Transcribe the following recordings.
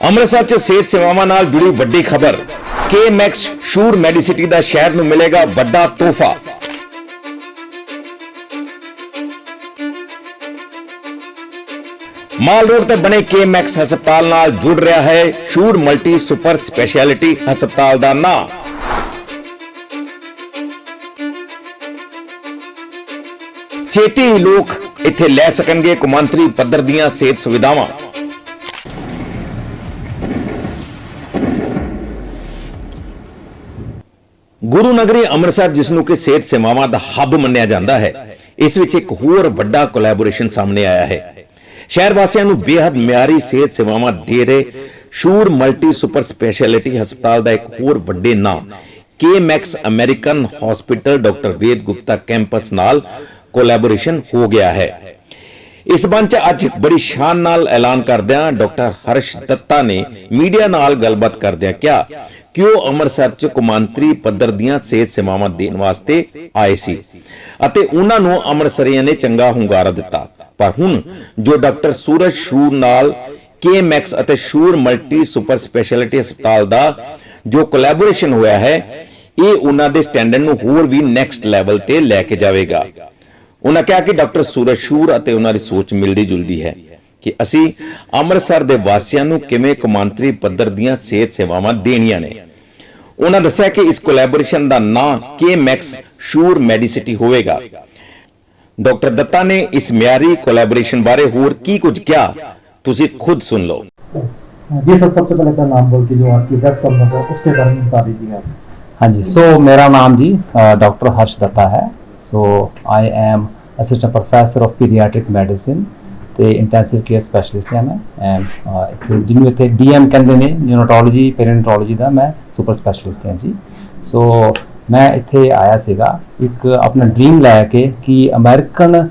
ਅੰਮ੍ਰਿਤਸਰ 'ਚ ਸਿਹਤ ਸੇਵਾਵਾਂ ਨਾਲ ਜੁੜੀ ਵੱਡੀ ਖਬਰ। ਕੇ ਮੈਕਸ ਸ਼ੂਰ ਮੈਡੀਸਿਟੀ ਦਾ ਸ਼ਹਿਰ ਨੂੰ ਮਿਲੇਗਾ ਵੱਡਾ ਤੋਹਫਾ। ਮਾਲ ਰੋਡ ਤੇ ਬਣੇ ਕੇ ਮੈਕਸ ਹਸਪਤਾਲ ਨਾਲ ਜੁੜ ਰਿਹਾ ਹੈ ਸ਼ੂਰ ਮਲਟੀ ਸੁਪਰ ਸਪੈਸ਼ਲਿਟੀ ਹਸਪਤਾਲ ਦਾ ਨਾਮ। ਛੇਤੀ ਹੀ ਲੋਕ ਇੱਥੇ ਲੈ ਸਕਣਗੇ ਕੁਮਾਂਤਰੀ ਪੱਧਰ ਦੀਆਂ ਸਿਹਤ ਸੁਵਿਧਾਵਾਂ। ਗੁਰੂ ਨਗਰੀ ਅੰਮ੍ਰਿਤਸਰ, ਜਿਸ ਨੂੰ ਕਿ ਸਿਹਤ ਸੇਵਾਵਾਂ ਦਾ ਹੱਬ ਮੰਨਿਆ ਜਾਂਦਾ ਹੈ, ਇਸ ਵਿੱਚ ਇੱਕ ਹੋਰ ਵੱਡਾ ਕੋਲੈਬੋਰੇਸ਼ਨ ਸਾਹਮਣੇ ਆਇਆ ਹੈ। ਸ਼ਹਿਰ ਵਾਸੀਆਂ ਨੂੰ ਬੇहद ਮਿਆਰੀ ਸਿਹਤ ਸੇਵਾਵਾਂ ਦੇ ਰਹੇ ਸ਼ੂਰ ਮਲਟੀ ਸੁਪਰ ਸਪੈਸ਼ਲਿਟੀ ਹਸਪਤਾਲ ਦਾ ਇੱਕ ਹੋਰ ਵੱਡੇ ਨਾਮ ਕੇ American hospital doctor Ved Gupta campus ਨਾਲ ਕੋਲੈਬੋਰੇਸ਼ਨ ਹੋ ਗਿਆ ਹੈ। ਇਸ ਬੰਚ ਅੱਜ ਬੜੀ ਸ਼ਾਨ ਨਾਲ ਐਲਾਨ ਕਰਦਿਆਂ ਡਾਕਟਰ ਹਰਸ਼ ਦੱਤਾ ਨੇ ਮੀਡੀਆ ਨਾਲ ਗੱਲਬਾਤ ਕਰਦਿਆਂ ਕਿਹਾ ਕਿ ਉਹ ਅੰਮ੍ਰਿਤਸਰ ਚ ਕੁਮਾਂਤਰੀ ਪੱਧਰ ਦੀਆਂ ਸਿਹਤ ਸੇਵਾਵਾਂ ਦੇਣ ਵਾਸਤੇ ਆਏ ਸੀ? ਅਤੇ ਉਹਨਾਂ ਨੂੰ ਅੰਮ੍ਰਿਤਸਰੀਆਂ ਨੇ ਚੰਗਾ ਹੁੰਗਾਰਾ ਦਿੱਤਾ। ਪਰ ਹੁਣ ਜੋ ਡਾਕਟਰ ਸੂਰਜ ਸ਼ੂਰ ਨਾਲ ਕੇ ਮੈਕਸ ਅਤੇ ਸ਼ੂਰ ਮਲਟੀ ਸੁਪਰ ਸਪੈਸ਼ਲਿਟੀ ਹਸਪਤਾਲ ਦਾ ਜੋ ਕੋਲੈਬੋਰੇਸ਼ਨ ਹੋਇਆ ਹੈ, ਇਹ ਉਹਨਾਂ ਦੇ ਸਟੈਂਡਰਡ ਨੂੰ ਹੋਰ ਵੀ ਨੈਕਸਟ ਲੈਵਲ ਤੇ ਲੈ ਕੇ ਜਾਵੇਗਾ। ਉਹਨਾਂ ਕਿਹਾ ਕਿ ਡਾਕਟਰ ਸੂਰਜ ਸ਼ੂਰ ਅਤੇ ਉਹਨਾਂ ਦੀ ਸੋਚ ਮਿਲਦੀ ਜੁਲਦੀ ਹੈ। ਕਿ ਅਸੀਂ ਅੰਮ੍ਰਿਤਸਰ ਦੇ ਵਾਸੀਆਂ ਨੂੰ ਕਿਵੇਂ ਕੌਮਾਂਤਰੀ ਪੱਧਰ ਦੀਆਂ ਸਿਹਤ ਸੇਵਾਵਾਂ ਦੇਣੀਆਂ ਨੇ ਉਹਨਾਂ ਦੱਸਿਆ ਕਿ ਇਸ ਕੋਲੈਬੋਰੇਸ਼ਨ ਦਾ ਨਾਂ ਕੇ ਮੈਕਸ ਸ਼ੂਰ ਮੈਡੀਸਿਟੀ ਹੋਵੇਗਾ ਡਾਕਟਰ ਦੱਤਾ ਨੇ ਇਸ ਮਿਆਰੀ ਕੋਲੈਬੋਰੇਸ਼ਨ ਬਾਰੇ ਹੋਰ ਕੀ ਕੁਝ ਕਿਹਾ ਤੁਸੀਂ ਖੁਦ ਸੁਣ ਲਓ जी सर सबसे पहले अपना नाम बोल के जो आपकी दस कम होगा उसके बारे में बता दीजिए आप हाँ जी सो मेरा नाम जी डॉक्टर हर्ष दत्ता है so I am assistant professor of paediatric medicine ਤੇ ਇੰਟੈਂਸਿਵ ਕੇਅਰ ਸਪੈਸ਼ਲਿਸਟ ਹਾਂ ਮੈਂ। ਐਂਡ uh, ਇੱਥੇ ਜਿਹਨੂੰ ਇੱਥੇ ਡੀਐਮ ਕਹਿੰਦੇ ਨੇ ਨਿਊਰੋਟੋਲੋਜੀ ਪੇਰੀਨਟੋਲੋਜੀ ਦਾ ਮੈਂ ਸੁਪਰ ਸਪੈਸ਼ਲਿਸਟ ਹਾਂ ਜੀ। ਸੋ ਮੈਂ ਇੱਥੇ ਆਇਆ ਸੀਗਾ, ਇੱਕ ਆਪਣਾ ਡ੍ਰੀਮ ਲੈ ਕੇ ਕਿ ਅਮਰੀਕਨ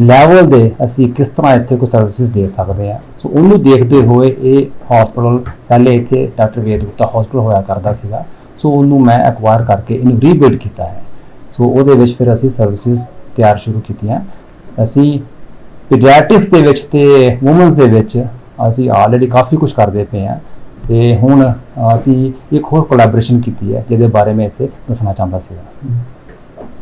ਲੈਵਲ ਦੇ ਅਸੀਂ ਕਿਸ ਤਰ੍ਹਾਂ ਇੱਥੇ ਕੋਈ ਸਰਵਿਸਿਜ਼ ਦੇ ਸਕਦੇ ਆ। ਸੋ ਉਹਨੂੰ ਦੇਖਦੇ ਹੋਏ ਇਹ ਹਸਪੀਟਲ ਪਹਿਲੇ ਇੱਥੇ ਡਾਕਟਰ ਵੇਦ ਗੁਪਤਾ ਹਸਪੀਟਲ ਹੋਇਆ ਕਰਦਾ ਸੀਗਾ। ਸੋ ਉਹਨੂੰ ਮੈਂ ਐਕਵਾਇਰ ਕਰਕੇ ਇਹਨੂੰ ਰੀਬਿਲਡ ਕੀਤਾ ਹੈ। ਸੋ ਉਹਦੇ ਵਿੱਚ ਫਿਰ ਅਸੀਂ ਸਰਵਿਸਿਜ਼ ਤਿਆਰ ਸ਼ੁਰੂ ਕੀਤੀਆਂ। ਅਸੀਂ ਪੀਡੀਆਟ੍ਰਿਕਸ ਦੇ ਵਿੱਚ ਤੇ ਔਮਨਸ ਦੇ ਵਿੱਚ ਅਸੀਂ ਆਲਰੇਡੀ ਕਾਫੀ ਕੁਝ ਕਰਦੇ ਪਏ ਆ ਤੇ ਹੁਣ ਅਸੀਂ ਇੱਕ ਹੋਰ ਕੋਲੈਬੋਰੇਸ਼ਨ ਕੀਤੀ ਹੈ ਜਿਹਦੇ ਬਾਰੇ ਮੈਂ ਇੱਥੇ ਦੱਸਣਾ ਚਾਹੁੰਦਾ ਸੀਗਾ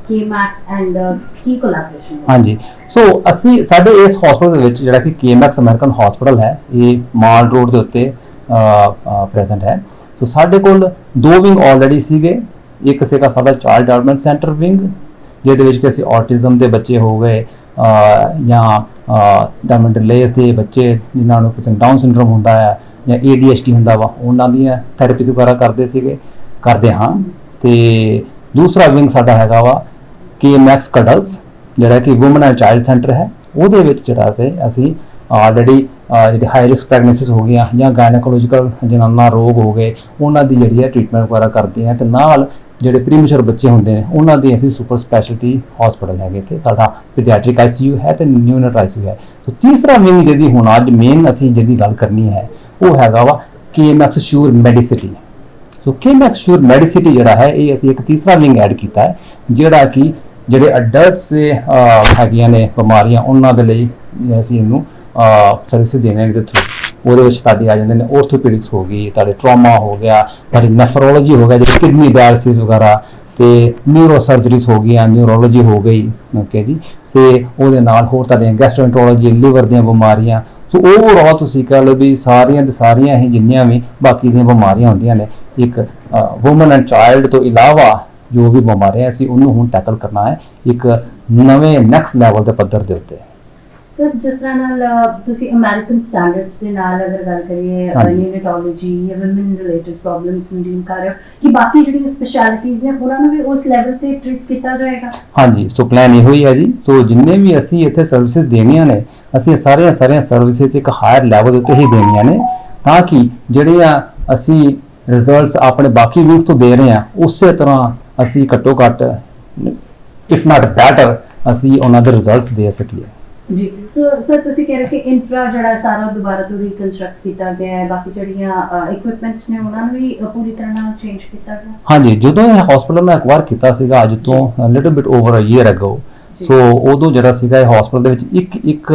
KMAX and uh, key collaboration. ਹਾਂਜੀ ਸੋ ਅਸੀਂ ਸਾਡੇ ਇਸ ਹਸਪੀਟਲ ਦੇ ਵਿੱਚ ਜਿਹੜਾ ਕਿ ਕੇਐਮਐਕਸ ਅਮਰੀਕਨ ਹਸਪੀਟਲ ਹੈ ਇਹ ਮਾਲ ਰੋਡ ਦੇ ਉੱਤੇ ਪ੍ਰੈਜ਼ੈਂਟ ਹੈ ਸੋ ਸਾਡੇ ਕੋਲ ਦੋ ਵਿੰਗ ਆਲਰੇਡੀ ਸੀਗੇ ਇੱਕ ਸੀਗਾ ਸਾਡਾ ਚਾਈਲਡ ਡਿਵੈਲਪਮੈਂਟ ਸੈਂਟਰ ਵਿੰਗ ਜਿਹਦੇ ਵਿੱਚ ਕਿ ਅਸੀਂ ਆਟਿਜ਼ਮ ਦੇ ਬੱਚੇ ਹੋ ਗਏ ਜਾਂ ਡਾਇਮੰਡ ਲੇਸ ਦੇ ਬੱਚੇ ਜਿਨ੍ਹਾਂ ਨੂੰ ਕਿਸੇ ਡਾਊਨ ਸਿੰਡਰੋਮ ਹੁੰਦਾ ਹੈ ਜਾਂ ADHD ਹੁੰਦਾ ਵਾ, ਉਹਨਾਂ ਦੀਆਂ ਥੈਰੇਪੀਜ਼ ਵਗੈਰਾ ਕਰਦੇ ਸੀਗੇ, ਕਰਦੇ ਹਾਂ। ਤੇ ਦੂਸਰਾ ਵਿੰਗ ਸਾਡਾ ਹੈਗਾ ਵਾ KMX ਕਡਲਸ ਜਿਹੜਾ ਕਿ ਔਮਨ ਐਂਡ ਚਾਈਲਡ ਸੈਂਟਰ ਹੈ। ਉਹਦੇ ਵਿੱਚ ਜਿਹੜਾ ਸੇ ਅਸੀਂ ਆਲਰੇਡੀ ਜਿਹੜੇ ਹਾਈ ਰਿਸਕ ਪ੍ਰੈਗਨੈਂਸੀਜ਼ ਹੋ ਗਈਆਂ ਜਾਂ ਗਾਇਨੋਕੋਲੋਜੀਕਲ ਜਨਨਾ ਰੋਗ ਹੋ ਗਏ, ਉਹਨਾਂ ਦੀ ਜਿਹੜੀ ਹੈ ਟ੍ਰੀਟਮੈਂਟ ਵਗੈਰਾ ਕਰਦੇ ਹਾਂ। ਤੇ ਨਾਲ ਜਿਹੜੇ ਪ੍ਰੀਮੈਚੁਰ ਬੱਚੇ ਹੁੰਦੇ ਨੇ, ਉਹਨਾਂ ਦੀ ਅਸੀਂ ਸੁਪਰ ਸਪੈਸ਼ਲਿਟੀ ਹਸਪੀਟਲ ਹੈਗੇ ਤੇ ਸਾਡਾ ਪੀਡੀਆਟ੍ਰਿਕ ਆਈਸੀਯੂ ਹੈ ਤੇ ਨਿਊਨੇਟ ਆਈਸੀਯੂ ਹੈ। ਸੋ ਤੀਸਰਾ ਵਿੰਗ ਜਿਹਦੀ ਹੁਣ ਅੱਜ ਮੇਨ ਅਸੀਂ ਜਿਹਦੀ ਗੱਲ ਕਰਨੀ ਹੈ, ਉਹ ਹੈਗਾ ਵਾ KMX ਸ਼ੂਰ ਮੈਡੀਸਿਟੀ ਸੋ ਕੇਮੈਕਸ ਸ਼ੂਰ ਮੈਡੀਸਿਟੀ ਜਿਹੜਾ ਹੈ, ਇਹ ਅਸੀਂ ਇੱਕ ਤੀਸਰਾ ਵਿੰਗ ਐਡ ਕੀਤਾ ਹੈ, ਜਿਹੜਾ ਕਿ ਜਿਹੜੇ ਅਡਲਟਸ ਹੈਗੀਆਂ ਨੇ ਬਿਮਾਰੀਆਂ, ਉਹਨਾਂ ਦੇ ਲਈ ਅਸੀਂ ਇਹਨੂੰ ਸਰਵਿਸ ਦੇਣੇ ਦੇ ਥਰੂ ਉਹਦੇ ਵਿੱਚ ਤੁਹਾਡੇ ਆ ਜਾਂਦੇ ਨੇ ਆਰਥੋਪੈਡਿਕਸ ਹੋ ਗਈ, ਤੁਹਾਡੇ ਟਰਾਮਾ ਹੋ ਗਿਆ, ਤੁਹਾਡੀ ਨੈਫਰੋਲੋਜੀ ਹੋ ਗਿਆ, ਜਿਹੜੀ ਕਿਡਨੀ ਡਾਇਲਿਸਿਸ ਵਗੈਰਾ ਤੇ ਨਿਊਰੋ ਸਰਜਰੀਜ਼ ਹੋ ਗਈਆਂ ਨਿਊਰੋਲੋਜੀ ਹੋ ਗਈ ਓਕੇ ਜੀ। ਸੇ ਉਹਦੇ ਨਾਲ ਹੋਰ ਤੁਹਾਡੀਆਂ ਗੈਸਟ੍ਰੋਐਂਟਰੋਲੋਜੀ ਲਿਵਰ ਦੀਆਂ ਬਿਮਾਰੀਆਂ ਸੋ ਓਵਰਆਲ ਤੁਸੀਂ ਕਹ ਲਓ ਵੀ ਸਾਰੀਆਂ ਦੇ ਸਾਰੀਆਂ ਹੀ ਜਿੰਨੀਆਂ ਵੀ ਬਾਕੀ ਦੀਆਂ ਬਿਮਾਰੀਆਂ ਹੁੰਦੀਆਂ ਨੇ, ਇੱਕ ਔਮਨ ਐਂਡ ਚਾਈਲਡ ਤੋਂ ਇਲਾਵਾ ਜੋ ਵੀ ਬਿਮਾਰੀਆਂ ਅਸੀਂ ਉਹਨੂੰ ਹੁਣ ਟੈਕਲ ਕਰਨਾ ਹੈ, ਇੱਕ ਨਵੇਂ ਨੈਕਸਟ ਲੈਵਲ ਦੇ ਪੱਧਰ ਦੇ ਉੱਤੇ। ਸਰ ਜਿਸ ਤਰ੍ਹਾਂ ਨਾਲ ਤੁਸੀਂ ਅਮਰੀਕਨ ਸਟੈਂਡਰਡਸ ਦੇ ਨਾਲ ਅਗਰ ਗੱਲ ਕਰੀਏ ਹਾਂਜੀ। ਨਿਊਨੇਟੋਲੋਜੀ ਜਾਂ ਔਮਨ ਰਿਲੇਟਡ ਪ੍ਰੋਬਲਮਸ ਨੂੰ ਡੀਲ ਕਰ ਰਹੇ ਹੋ ਕਿ ਬਾਕੀ ਜਿਹੜੀਆਂ ਸਪੈਸ਼ਲਿਟੀਜ਼ ਨੇ ਉਹਨਾਂ ਨੂੰ ਵੀ ਉਸ ਲੈਵਲ ਤੇ ਟ੍ਰੀਟ ਕੀਤਾ ਜਾਏਗਾ? ਹਾਂਜੀ ਸੋ ਪਲਾਨ ਇਹੋ ਹੀ ਹੈ ਜੀ। ਸੋ ਜਿੰਨੇ ਵੀ ਅਸੀਂ ਇੱਥੇ ਸਰਵਿਸਿਜ਼ ਦੇਣੀਆਂ ਨੇ ਅਸੀਂ ਸਾਰੀਆਂ ਸਾਰੀਆਂ ਸਰਵਿਸਿਜ਼ ਇੱਕ ਹਾਇਰ ਲੈਵਲ ਉੱਤੇ ਹੀ ਦੇਣੀਆਂ ਨੇ ਤਾਂ ਕਿ ਜਿਹੜੇ ਆ ਅਸੀਂ ਰਿਜ਼ਲਟਸ ਆਪਣੇ ਬਾਕੀ ਵਿੰਗਸ ਤੋਂ ਦੇ ਰਹੇ ਆ ਉਸੇ ਤਰ੍ਹਾਂ ਅਸੀਂ ਘੱਟੋ ਘੱਟ ਇਫ ਨਾਟ ਬੈਟਰ ਅਸੀਂ ਉਹਨਾਂ ਦੇ ਰਿਜ਼ਲਟਸ ਦੇ ਸਕੀਏ। ਜੀ। ਸੋ ਸਰ ਤੁਸੀਂ ਕਹਿ ਰਹੇ ਕਿ ਇਨਫਰਾ ਜਿਹੜਾ ਸਾਰਾ ਦੁਬਾਰਾ ਤੋਂ ਰੀਕਨਸਟਰਕਟ ਕੀਤਾ ਗਿਆ ਹੈ ਬਾਕੀ ਜਿਹੜੀਆਂ ਇਕਵਿਪਮੈਂਟਸ ਨੇ ਉਹਨਾਂ ਨੂੰ ਵੀ ਪੂਰੀ ਤਰ੍ਹਾਂ ਨਾਲ ਚੇਂਜ ਕੀਤਾ ਗਿਆ? ਹਾਂਜੀ ਜਦੋਂ ਇਹ ਹਸਪੀਟਲ ਮੈਂ ਐਕਵਾਇਰ ਕੀਤਾ ਸੀਗਾ ਅੱਜ ਤੋਂ little bit over a year ago. So ਉਦੋਂ ਜਿਹੜਾ ਸੀਗਾ ਇਹ ਹਸਪੀਟਲ ਦੇ ਵਿੱਚ ਇੱਕ ਇੱਕ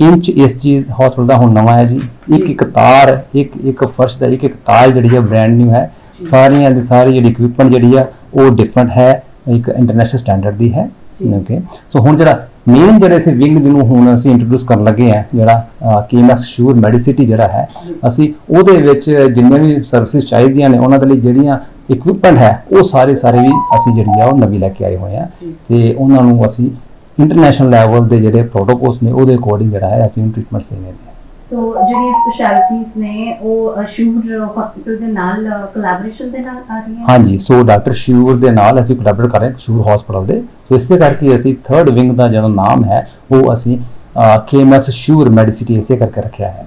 ਇੰਚ ਇਸ ਚੀਜ਼ ਹਸਪਤਾਲ ਦਾ ਹੁਣ ਨਵਾਂ ਹੈ ਜੀ। ਇੱਕ ਇੱਕ ਤਾਰ ਇੱਕ ਇੱਕ ਫਰਸ਼ ਦਾ ਇੱਕ ਇੱਕ ਤਾਰ ਜਿਹੜੀ ਹੈ ਬ੍ਰਾਂਡ ਨਿਊ ਹੈ। ਸਾਰੀਆਂ ਦੀ ਸਾਰੀ ਜਿਹੜੀ ਇਕਵਿਪਮੈਂਟ ਜਿਹੜੀ ਆ ਉਹ ਡਿਫਰੈਂਟ ਹੈ ਇੱਕ ਇੰਟਰਨੈਸ਼ਨਲ ਸਟੈਂਡਰਡ ਦੀ ਹੈ। ਓਕੇ ਸੋ ਹੁਣ ਜਿਹੜਾ ਮੇਨ ਜਿਹੜੇ ਅਸੀਂ ਵਿੰਗ ਨੂੰ ਹੁਣ ਅਸੀਂ ਇੰਟਰੋਡਿਊਸ ਕਰਨ ਲੱਗੇ ਆ ਜਿਹੜਾ ਕੀਮੈਕਸ ਸ਼ੂਰ ਮੈਡੀਸਿਟੀ ਜਿਹੜਾ ਹੈ, ਅਸੀਂ ਉਹਦੇ ਵਿੱਚ ਜਿੰਨੇ ਵੀ ਸਰਵਿਸਿਜ਼ ਚਾਹੀਦੀਆਂ ਨੇ, ਉਹਨਾਂ ਦੇ ਲਈ ਜਿਹੜੀਆਂ ਇਕਵਿਪਮੈਂਟ ਹੈ, ਉਹ ਸਾਰੇ ਸਾਰੇ ਵੀ ਅਸੀਂ ਜਿਹੜੀ ਆ ਉਹ ਨਵੀਂ ਲੈ ਕੇ ਆਏ ਹੋਏ ਆ ਤੇ ਉਹਨਾਂ ਨੂੰ ਅਸੀਂ ਇੰਟਰਨੈਸ਼ਨਲ ਲੈਵਲ ਦੇ ਜਿਹੜੇ ਪ੍ਰੋਟੋਕੋਲਸ ਨੇ, ਉਹਦੇ ਅਕੋਰਡਿੰਗ ਜਿਹੜਾ ਹੈ, ਅਸੀਂ ਟ੍ਰੀਟਮੈਂਟ ਦੇ ਰਹੇ ਹਾਂ ਸੋ ਜਿਹੜੀਆਂ ਸਪੈਸ਼ਲਿਟੀਆਂ ਨੇ ਉਹ ਅਸ਼ੂਰ ਹਸਪੀਟਲ ਦੇ ਨਾਲ ਕੋਲੈਬੋਰੇਸ਼ਨ ਦੇ ਨਾਲ ਆ ਰਹੀਆਂ? ਹਾਂਜੀ ਸੋ ਡਾਕਟਰ ਸ਼ਿਵਰ ਦੇ ਨਾਲ ਅਸੀਂ ਕੋਲੈਬੋਰੇਟ ਕਰ ਰਹੇ ਹਾਂ ਸ਼ਿਵਰ ਹਸਪੀਟਲ ਦੇ। ਸੋ ਇਸੇ ਕਰਕੇ ਅਸੀਂ ਥਰਡ ਵਿੰਗ ਦਾ ਜਿਹੜਾ ਨਾਮ ਹੈ ਉਹ ਅਸੀਂ ਕੇਐਮਐਸ ਸ਼ਿਵਰ ਮੈਡੀਸਿਟੀ ਇਸੇ ਕਰਕੇ ਰੱਖਿਆ ਹੈ।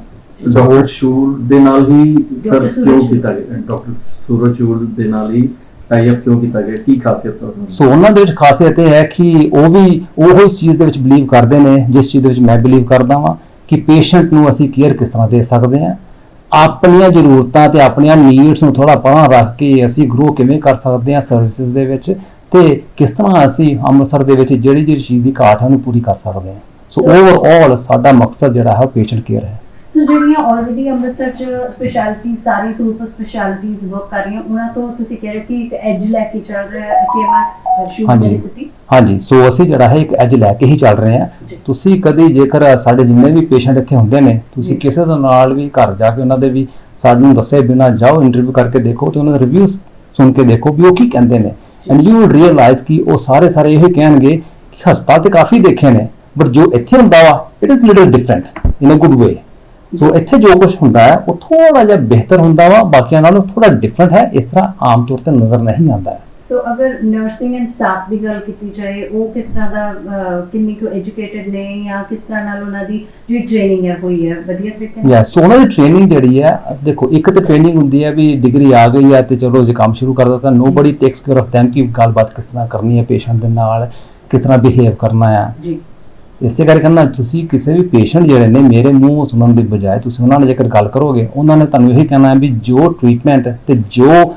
ਡਾਕਟਰ ਸ਼ੂਰ ਦੇ ਨਾਲ ਹੀ ਸਰ. ਕਿਉਂ। ਕੀਤਾ ਗਿਆ? ਡਾਕਟਰ ਸੂਰਜ ਸ਼ੂਰ ਦੇ ਨਾਲ ਹੀ ਟਾਈ ਅਪ ਕਿਉਂ ਕੀਤਾ ਗਿਆ? ਕੀ ਖਾਸੀਅਤ ਹੈ ਸੋ ਉਹਨਾਂ ਦੇ ਵਿੱਚ ਖਾਸੀਅਤ ਇਹ ਹੈ ਕਿ ਉਹ ਵੀ ਉਹ ਇਸ ਚੀਜ਼ ਦੇ ਵਿੱਚ ਬਲੀਵ ਕਰਦੇ ਨੇ ਜਿਸ ਚੀਜ਼ ਦੇ ਵਿੱਚ ਮੈਂ ਬਲੀਵ ਕਰਦਾ ਕਿ ਪੇਸ਼ੈਂਟ ਨੂੰ ਅਸੀਂ ਕੇਅਰ ਕਿਸ ਤਰ੍ਹਾਂ ਦੇ ਸਕਦੇ ਹਾਂ ਆਪਣੀਆਂ ਜ਼ਰੂਰਤਾਂ ਤੇ ਆਪਣੀਆਂ ਨੀਡਸ ਨੂੰ ਥੋੜਾ ਪਰਾਂ ਰੱਖ ਕੇ ਅਸੀਂ ਗਰੋ ਕਿਵੇਂ ਕਰ ਸਕਦੇ ਹਾਂ ਸਰਵਿਸਿਜ਼ ਦੇ ਵਿੱਚ ਤੇ ਕਿਸ ਤਰ੍ਹਾਂ ਅਸੀਂ ਅੰਮ੍ਰਿਤਸਰ ਦੇ ਵਿੱਚ ਜਿਹੜੀ ਜਿਹੜੀ ਚੀਜ਼ ਦੀ ਘਾਟ ਹੈ ਉਹਨੂੰ ਪੂਰੀ ਕਰ ਸਕਦੇ ਹਾਂ। ਸੋ ਓਵਰਆਲ ਸਾਡਾ ਮਕਸਦ ਜਿਹੜਾ ਹੈ ਪੇਸ਼ੈਂਟ ਕੇਅਰ ਹੈ। ਸੋ ਜਿਹੜੀਆਂ ਆਲਰੇਡੀ ਅੰਮ੍ਰਿਤਸਰ ਚ ਸਪੈਸ਼ਲਿਟੀ ਸਾਰੀ ਸੁਪਰ ਸਪੈਸ਼ਲਿਟੀਜ਼ ਵਰਕ ਕਰ ਰਹੀਆਂ ਉਹਨਾਂ ਤੋਂ ਤੁਸੀਂ ਕਹਿ ਰਹੇ ਕਿ ਇੱਕ ਐਜ ਲੈ ਕੇ ਚੱਲ ਰਿਹਾ ਹੈ ਹਾਂਜੀ। ਯੂਨੀਵਰਸਿਟੀ ਹਾਂਜੀ ਸੋ ਅਸੀਂ ਜਿਹੜਾ ਹੈ ਇੱਕ ਐਜ ਲੈ ਕੇ ਹੀ ਚੱਲ ਰਹੇ ਹਾਂ। ਤੁਸੀਂ ਕਦੀ ਜੇਕਰ ਸਾਡੇ ਜਿੰਨੇ ਵੀ ਪੇਸ਼ੈਂਟ ਇੱਥੇ ਹੁੰਦੇ ਨੇ ਤੁਸੀਂ। ਕਿਸੇ ਦੇ ਨਾਲ ਵੀ ਘਰ ਜਾ ਕੇ ਉਹਨਾਂ ਦੇ ਵੀ ਸਾਨੂੰ ਦੱਸੇ ਬਿਨਾ ਜਾਓ ਇੰਟਰਵਿਊ ਕਰਕੇ ਦੇਖੋ ਤੇ ਉਹਨਾਂ ਦੇ ਰਿਵਿਊਜ਼ ਸੁਣ ਕੇ ਦੇਖੋ ਵੀ ਉਹ ਕੀ ਕਹਿੰਦੇ ਨੇ ਐਂਡ ਯੂ ਵਿਲ ਰੀਅਲਾਈਜ਼ ਕਿ ਉਹ ਸਾਰੇ ਸਾਰੇ ਇਹ ਕਹਿਣਗੇ ਕਿ ਹਸਪਤਾਲ ਤੇ ਕਾਫੀ ਦੇਖੇ ਨੇ ਬਟ ਜੋ ਇੱਥੇ ਹੁੰਦਾ ਵਾ it is little different in a good way so ਇੱਥੇ ਜੋ ਕੁਝ ਹੁੰਦਾ ਹੈ ਉਹ ਥੋੜਾ ਜਿਹਾ ਬਿਹਤਰ ਹੁੰਦਾ ਵਾ ਬਾਕੀਆਂ ਨਾਲੋਂ ਥੋੜਾ ਡਿਫਰੈਂਟ ਹੈ ਇਸ ਤਰ੍ਹਾਂ ਆਮ ਤੌਰ ਤੇ ਨਜ਼ਰ ਨਹੀਂ ਆਉਂਦਾ ਹੈ। ਸੋ ਅਗਰ ਨਰਸਿੰਗ ਐਂਡ ਸਟਾਫ ਦੀ ਗੱਲ ਕੀਤੀ ਜਾਏ ਉਹ ਕਿਸ ਤਰ੍ਹਾਂ ਦਾ ਕਿੰਨੀ ਕੁ ਐਜੂਕੇਟਿਡ ਨੇ ਜਾਂ ਕਿਸ ਤਰ੍ਹਾਂ ਨਾਲ ਉਹਨਾਂ ਦੀ ਜਿਹੜੀ ਟ੍ਰੇਨਿੰਗ ਹੈ ਹੋਈ ਹੈ? ਵਧੀਆ ਤਰੀਕੇ ਨਾਲ? ਯਾ ਸੋ ਉਹਨਾਂ ਦੀ ਟ੍ਰੇਨਿੰਗ ਜਿਹੜੀ ਹੈ ਦੇਖੋ ਇੱਕ ਤੇ ਟ੍ਰੇਨਿੰਗ ਹੁੰਦੀ ਹੈ ਵੀ ਡਿਗਰੀ ਆ ਗਈ ਹੈ ਤੇ ਚਲੋ ਜੇ ਕੰਮ ਸ਼ੁਰੂ ਕਰ ਦਿੱਤਾ nobody takes care of them ਕਿ ਗੱਲਬਾਤ ਕਿਸ ਤਰ੍ਹਾਂ ਕਰਨੀ ਹੈ ਪੇਸ਼ੈਂਟ ਦੇ ਨਾਲ ਕਿਸ ਤਰ੍ਹਾਂ ਬਿਹੇਵ ਕਰਨਾ ਹੈ। ਜੀ। ਇਸੇ ਕਰਕੇ ਕਹਿੰਦਾ ਤੁਸੀਂ ਕਿਸੇ ਵੀ ਪੇਸ਼ੈਂਟ ਜਿਹੜੇ ਨੇ ਮੇਰੇ ਮੂੰਹ ਸੁਣਨ ਦੀ ਬਜਾਏ ਤੁਸੀਂ ਉਹਨਾਂ ਨਾਲ ਜੇਕਰ ਗੱਲ ਕਰੋਗੇ ਉਹਨਾਂ ਨੇ ਤੁਹਾਨੂੰ ਇਹੀ ਕਹਿਣਾ ਹੈ ਵੀ ਜੋ ਟ੍ਰੀਟਮੈਂਟ ਤੇ ਜੋ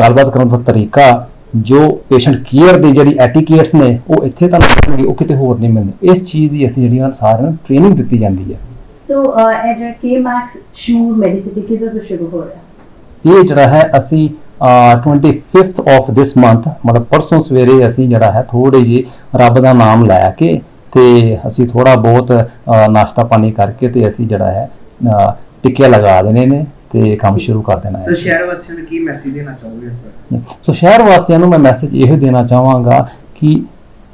ਗੱਲਬਾਤ ਕਰਨ ਦਾ ਤਰੀਕਾ ਜੋ ਪੇਸ਼ੈਂਟ ਕੇਅਰ ਦੀ ਜਿਹੜੀ ਐਟੀਕੇਟਸ ਨੇ ਉਹ ਇੱਥੇ ਤੁਹਾਨੂੰ ਮਿਲਣਗੇ ਉਹ ਕਿਤੇ ਹੋਰ ਨਹੀਂ ਮਿਲਣੇ। ਇਸ ਚੀਜ਼ ਦੀ ਅਸੀਂ ਜਿਹੜੀ ਉਹਨਾਂ ਸਾਰਿਆਂ ਨੂੰ ਟ੍ਰੇਨਿੰਗ ਦਿੱਤੀ ਜਾਂਦੀ ਹੈ। ਸੋ ਇਹ ਜਿਹੜਾ ਕੇਐਮਐਕਸ ਸ਼ੂਟ ਮੈਡੀਸਿਟੀ ਕਿਦੋਂ ਤੋਂ ਸ਼ੁਰੂ ਹੋ ਰਿਹਾ? ਇਹ ਜਿਹੜਾ ਹੈ ਅਸੀਂ ਅਹ, 25th ਆਫ ਦਿਸ ਮੰਥ ਮਤਲਬ ਪਰਸੋਂ ਸਵੇਰੇ ਅਸੀਂ ਜਿਹੜਾ ਹੈ ਥੋੜੇ ਜੀ ਰੱਬ ਦਾ ਨਾਮ ਲੈ ਕੇ ਤੇ ਅਸੀਂ ਥੋੜਾ ਬਹੁਤ ਨਾਸ਼ਤਾ ਪਾਣੀ ਕਰਕੇ ਤੇ ਅਸੀਂ ਜਿਹੜਾ ਹੈ ਟਿੱਕੇ ਲਗਾ ਦੇਣੇ ਨੇ ਤੇ ਕੰਮ ਸ਼ੁਰੂ ਕਰ ਦੇਣਾ ਹੈ। ਸ਼ਹਿਰ ਵਾਸੀਆਂ ਨੂੰ ਕੀ ਮੈਸੇਜ ਦੇਣਾ ਚਾਹੋਗੇ ਇਸ ਬਾਰੇ ਸੋ ਸ਼ਹਿਰ ਵਾਸੀਆਂ ਨੂੰ ਮੈਂ ਮੈਸੇਜ ਇਹ ਦੇਣਾ ਚਾਹਾਂਗਾ ਕਿ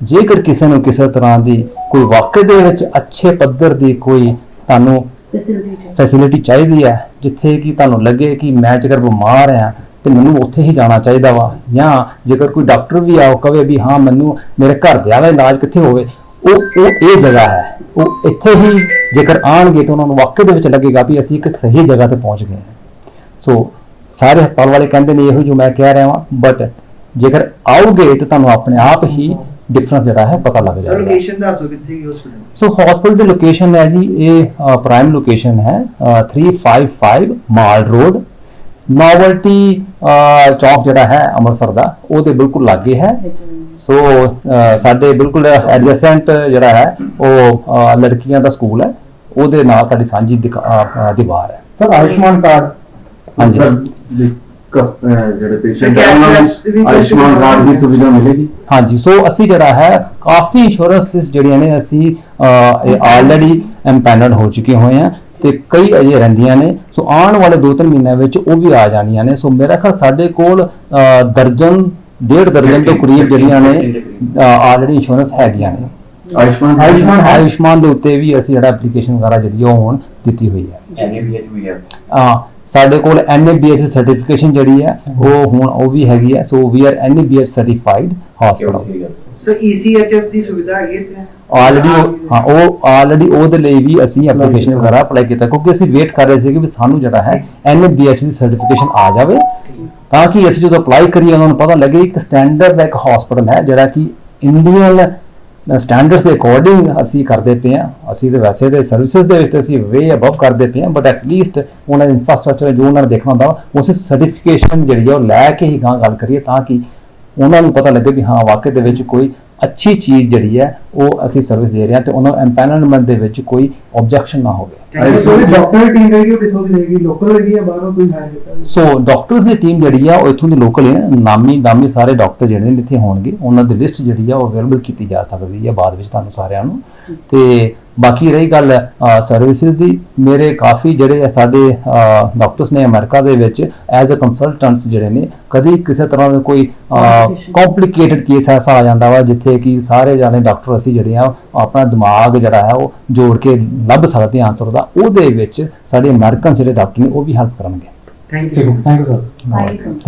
ਜੇਕਰ ਕਿਸੇ ਨੂੰ ਕਿਸੇ ਤਰ੍ਹਾਂ ਦੀ ਕੋਈ ਵਾਕਈ ਦੇ ਵਿੱਚ ਅੱਛੇ ਪੱਧਰ ਦੀ ਕੋਈ ਤੁਹਾਨੂੰ ਫੈਸਿਲਿਟੀ ਚਾਹੀਦੀ ਹੈ। ਜਿੱਥੇ ਕਿ ਤੁਹਾਨੂੰ ਲੱਗੇ ਕਿ ਮੈਂ ਜੇਕਰ ਬਿਮਾਰ ਆ ਤੇ ਮੈਨੂੰ ਉੱਥੇ ਹੀ ਜਾਣਾ ਚਾਹੀਦਾ ਵਾ ਜਾਂ ਜੇਕਰ ਕੋਈ ਡਾਕਟਰ ਵੀ ਆਓ ਕਵੇ ਵੀ ਹਾਂ ਮੈਨੂੰ ਮੇਰੇ ਘਰ ਦੇ ਦਾ ਇਲਾਜ ਕਿੱਥੇ ਹੋਵੇ ਉਹ ਉਹ ਇਹ ਜਗ੍ਹਾ ਹੈ। ਉਹ ਇੱਥੇ ਹੀ ਜੇਕਰ ਆਣਗੇ ਤਾਂ ਉਹਨਾਂ ਨੂੰ ਵਾਕਈ ਦੇ ਵਿੱਚ ਲੱਗੇਗਾ ਵੀ ਅਸੀਂ ਇੱਕ ਸਹੀ ਜਗ੍ਹਾ ਤੇ ਪਹੁੰਚ ਗਏ ਹਾਂ। ਸੋ ਸਾਰੇ ਹਸਪਤਾਲ ਵਾਲੇ ਕਹਿੰਦੇ ਨੇ ਇਹੋ ਜੋ ਮੈਂ ਕਹਿ ਰਿਹਾ ਹਾਂ ਬਟ ਜੇਕਰ ਆਓਗੇ ਤਾਂ ਤੁਹਾਨੂੰ ਆਪਣੇ ਆਪ ਹੀ ਡਿਫਰੈਂਸ ਜਿਹੜਾ ਹੈ ਪਤਾ ਲੱਗ ਜਾਏਗਾ। ਲੋਕੇਸ਼ਨ ਦੱਸੋ ਕਿੱਥੇ ਹੈ ਹਸਪੀਟਲ ਸੋ ਹਸਪੀਟਲ ਦੀ ਲੋਕੇਸ਼ਨ ਹੈ ਜੀ ਇਹ ਪ੍ਰਾਈਮ ਲੋਕੇਸ਼ਨ ਹੈ ਅ, 355 ਮਾਲ ਰੋਡ। ਨੋਵਲਟੀ ਚੌਕ ਜਿਹੜਾ ਹੈ ਅੰਮ੍ਰਿਤਸਰ ਦਾ ਉਹਦੇ ਬਿਲਕੁਲ ਲਾਗੇ ਹੈ। ਸੋ ਸਾਡੇ ਬਿਲਕੁਲ ਐਡਜੈਸੈਂਟ ਜਿਹੜਾ ਹੈ ਉਹ ਲੜਕੀਆਂ ਦਾ ਸਕੂਲ ਹੈ। ਉਹਦੇ ਨਾਲ ਸਾਡੀ ਸਾਂਝੀ ਦੀਵਾਰ ਹੈ। Sir Ayushman card. ਹਾਂਜੀ। ਜਿਹੜੇ ਪੇਸ਼ੈਂਟ ਤੇ ਹੈ ਉਹਨਾਂ cash ਵੀ ਨੂੰ ਕੁਛ ਆਯੁਸ਼ਮਾਨ ਕਾਰਡ ਦੀ ਸੁਵਿਧਾ ਮਿਲੇਗੀ? ਹਾਂਜੀ ਸੋ ਅਸੀਂ ਜਿਹੜਾ ਹੈ ਕਾਫੀ ਇੰਸ਼ੋਰੈਂਸਿਸ ਜਿਹੜੀਆਂ ਨੇ ਅਸੀਂ ਆਲਰੇਡੀ ਐਮਪੈਨਲਡ ਹੋ ਚੁੱਕੇ ਹੋਏ ਆ ਤੇ ਕਈ ਅਜੇ ਰਹਿੰਦੀਆਂ ਨੇ। ਸੋ ਆਉਣ ਵਾਲੇ 2-3 ਮਹੀਨਿਆਂ ਵਿੱਚ ਉਹ ਵੀ ਆ ਜਾਣੀਆਂ ਨੇ। ਸੋ ਮੇਰਾ ਖਿਆਲ ਸਾਡੇ ਕੋਲ ਦਰਜਨ ਡੇਢ ਦਰਜਨ ਤੋਂ ਕਰੀਬ ਜਿਹੜੀਆਂ ਨੇ ਆਲਰੇਡੀ ਇੰਸ਼ੋਰੈਂਸ ਹੈਗੀਆਂ ਨੇ। ਆਯੁਸ਼ਮਾਨ ਆਯੁਸ਼ਮਾਨ ਆਯੁਸ਼ਮਾਨ ਦੇ ਉੱਤੇ ਵੀ ਅਸੀਂ ਜਿਹੜਾ ਐਪਲੀਕੇਸ਼ਨ ਵਗੈਰਾ ਜਿਹੜੀ ਉਹ ਹੁਣ ਦਿੱਤੀ ਹੋਈ ਹੈ ਆ। ਸਾਡੇ ਕੋਲ NABH ਸਰਟੀਫਿਕੇਸ਼ਨ ਜਿਹੜੀ ਹੈ ਉਹ ਹੁਣ ਉਹ ਵੀ ਹੈਗੀ ਹੈ so we are NABH certified hospital sir ECHS ਦੀ ਸੁਵਿਧਾ ਹੈਗੀ ਹੈ ਆਲਰੇਡੀ ਹਾਂ ਉਹ ਆਲਰੇਡੀ ਉਹਦੇ ਲਈ ਵੀ ਅਸੀਂ ਐਪਲੀਕੇਸ਼ਨ ਵਗੈਰਾ ਅਪਲਾਈ ਕੀਤਾ ਕਿਉਂਕਿ ਅਸੀਂ ਵੇਟ ਕਰ ਰਹੇ ਸੀ ਕਿ ਵੀ ਸਾਨੂੰ ਜਿਹੜਾ ਹੈ NABH ਦੀ ਸਰਟੀਫਿਕੇਸ਼ਨ ਆ ਜਾਵੇ। ਤਾਂ ਕਿ ਅਸੀਂ ਜਦੋਂ ਅਪਲਾਈ ਕਰੀਏ, ਉਹਨਾਂ ਨੂੰ ਪਤਾ ਲੱਗੇ ਇੱਕ ਸਟੈਂਡਰਡ ਦਾ ਇੱਕ ਹਸਪੀਟਲ ਹੈ, ਜਿਹੜਾ ਕਿ ਇੰਡੀਅਨ ਸਟੈਂਡਰਡਸ ਦੇ ਅਕੋਰਡਿੰਗ ਅਸੀਂ ਕਰਦੇ ਪਏ ਹਾਂ। ਅਸੀਂ ਤੇ ਵੈਸੇ ਦੇ ਸਰਵਿਸਿਜ਼ ਦੇ ਵਿੱਚ ਤੇ ਅਸੀਂ ਵੇ ਅਬਵ ਕਰਦੇ ਪਏ ਹਾਂ ਬਟ ਐਟ ਲੀਸਟ ਉਹਨਾਂ ਦੇ ਇਨਫਰਾਸਟ੍ਰਕਚਰ ਜੋ ਉਹਨਾਂ ਨੇ ਦੇਖਣਾ ਹੁੰਦਾ, ਉਸੇ ਸਰਟੀਫਿਕੇਸ਼ਨ ਜਿਹੜੀ ਆ, ਉਹ ਲੈ ਕੇ ਹੀ ਗਾਂ ਗੱਲ ਕਰੀਏ, ਤਾਂ ਕਿ ਉਹਨਾਂ ਨੂੰ ਪਤਾ ਲੱਗੇ ਵੀ ਹਾਂ, ਵਾਕਈ ਦੇ ਵਿੱਚ ਕੋਈ ਅੱਛੀ ਚੀਜ਼ ਜਿਹੜੀ ਹੈ ਉਹ ਅਸੀਂ ਸਰਵਿਸ ਦੇ ਰਹੇ ਹਾਂ ਤੇ ਉਹਨਾਂ ਨੂੰ ਐਮਪੈਨਲਮੈਂਟ ਦੇ ਵਿੱਚ ਕੋਈ ਆਬਜੈਕਸ਼ਨ ਨਾ ਹੋਵੇ। ਸੋਰੀ ਡਾਕਟਰ ਟੀਮ ਰਹੇਗੀ ਉਹ ਕਿੱਥੋਂ ਦੀ ਰਹੇਗੀ? ਲੋਕਲ ਰਹੇਗੀ ਜਾਂ ਬਾਹਰੋਂ ਕੋਈ ਹੈ ਸੋ ਡਾਕਟਰਸ ਦੀ ਟੀਮ ਜਿਹੜੀ ਆ ਉਹ ਇੱਥੋਂ ਦੀ ਲੋਕਲ ਹੈ ਨਾਮੀ ਨਾਮੀ ਸਾਰੇ ਡਾਕਟਰ ਜਿਹੜੇ ਨੇ ਇੱਥੇ ਹੋਣਗੇ ਉਹਨਾਂ ਦੀ ਲਿਸਟ ਜਿਹੜੀ ਆ ਉਹ ਅਵੇਲੇਬਲ ਕੀਤੀ ਜਾ ਸਕਦੀ ਹੈ ਬਾਅਦ ਵਿੱਚ ਤੁਹਾਨੂੰ ਸਾਰਿਆਂ ਨੂੰ। ਤੇ ਬਾਕੀ ਰਹੀ ਗੱਲ ਸਰਵਿਸਿਜ਼ ਦੀ ਮੇਰੇ ਕਾਫੀ ਜਿਹੜੇ ਆ ਸਾਡੇ ਡਾਕਟਰਸ ਨੇ ਅਮਰੀਕਾ ਦੇ ਵਿੱਚ ਐਜ਼ ਅ ਕੰਸਲਟੈਂਟਸ ਜਿਹੜੇ ਨੇ ਕਦੀ ਕਿਸੇ ਤਰ੍ਹਾਂ ਦਾ ਕੋਈ ਕੰਪਲਿਕੇਟਡ ਕੇਸ ਐਸਾ ਆ ਜਾਂਦਾ ਵਾ ਜਿੱਥੇ ਕਿ ਸਾਰੇ ਜਾਣੇ ਡਾਕਟਰ ਅਸੀਂ ਜਿਹੜੇ ਆ ਆਪਣਾ ਦਿਮਾਗ ਜਿਹੜਾ ਹੈ ਉਹ ਜੋੜ ਕੇ ਲੱਭ ਸਕਦੇ ਹਾਂ ਆਨਸਰ ਦਾ ਉਹਦੇ ਵਿੱਚ ਸਾਡੇ ਅਮਰੀਕਨ ਜਿਹੜੇ ਡਾਕਟਰ ਨੇ ਉਹ ਵੀ ਹੈਲਪ ਕਰਨਗੇ। Thank you thank you sir. Thank